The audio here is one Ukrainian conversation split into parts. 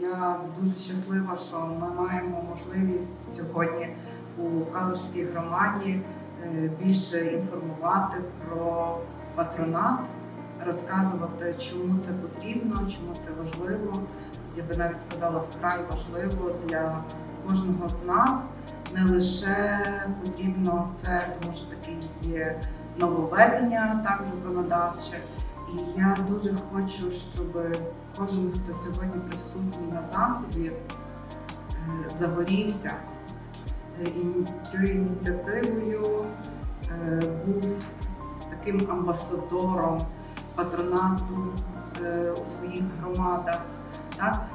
Я дуже щаслива, що ми маємо можливість сьогодні у Калужській громаді е, більше інформувати про патронат, розказувати, чому це потрібно, чому це важливо. Я би навіть сказала, вкрай важливо для кожного з нас. Не лише потрібно це, тому що таке є нововведення, так законодавче. І я дуже хочу, щоб кожен, хто сьогодні присутній на заході, е, загорівся е, і цією ініціативою е, був таким амбасадором патронату у своїх громадах. Так?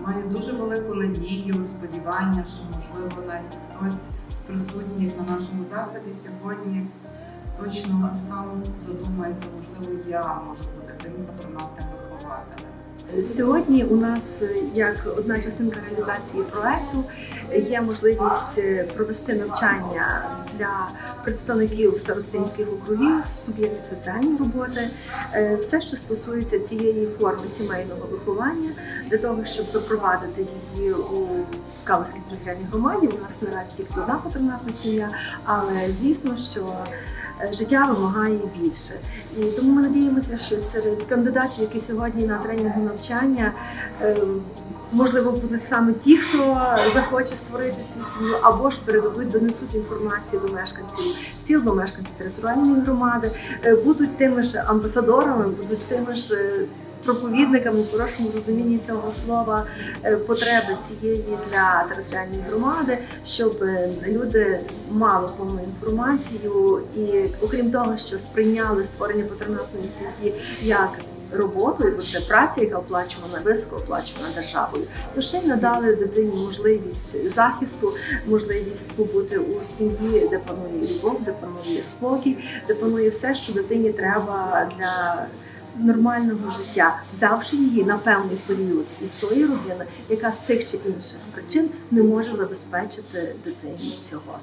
Маю дуже велику надію, сподівання, що можливо навіть хтось з присутніх на нашому заході сьогодні точно сам задумається, можливо, я можу бути тим патронатним вихователем. Сьогодні у нас е, як одна частинка реалізації проекту є можливість е, провести навчання для представників старостинських округів, суб'єктів соціальної роботи, е, все, що стосується цієї форми сімейного виховання, для того, щоб запровадити її у Калицькій територіальній громаді. У нас наразі тільки одна патронатна сім'я, але звісно, що життя вимагає більше. І тому ми надіємося, що серед кандидатів, які сьогодні на тренінгу навчання, е, можливо, будуть саме ті, хто захоче створити цю сім'ю, або ж передадуть, донесуть інформацію до мешканців сіл, до мешканців територіальної громади, е, будуть тими ж амбасадорами, будуть тими ж. Проповідниками в хорошому розумінні цього слова е, потреби цієї для територіальної громади, щоб е, люди мали повну інформацію і, окрім того, що сприйняли створення патронатної сім'ї як роботу, бо це праця, яка оплачувана високо оплачувана державою, то ще й надали дитині можливість захисту, можливість побути у сім'ї, де панує любов, де панує спокій, де панує все, що дитині треба для. Нормального життя, взявши її на певний період із тої родини, яка з тих чи інших причин не може забезпечити дитині цього.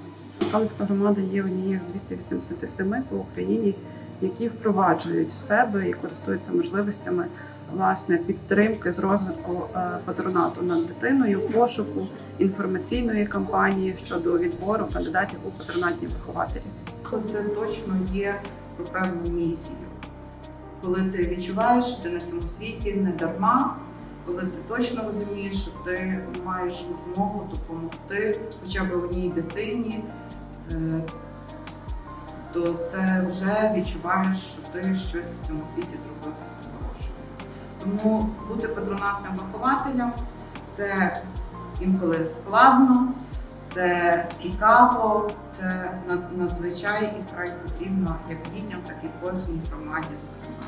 Калицька громада є однією з 287 по Україні, які впроваджують в себе і користуються можливостями власне підтримки з розвитку е, патронату над дитиною, пошуку інформаційної кампанії щодо відбору кандидатів у патронатні вихователі. Це точно є певну місію. Коли ти відчуваєш, що ти на цьому світі не дарма, коли ти точно розумієш, що ти маєш змогу допомогти хоча б одній дитині, е, то це вже відчуваєш, що ти щось в цьому світі зробив хорошого. Тому бути патронатним вихователем це інколи складно, це цікаво, це надзвичайно надзвичай і вкрай потрібно як дітям, так і кожній громаді, зокрема.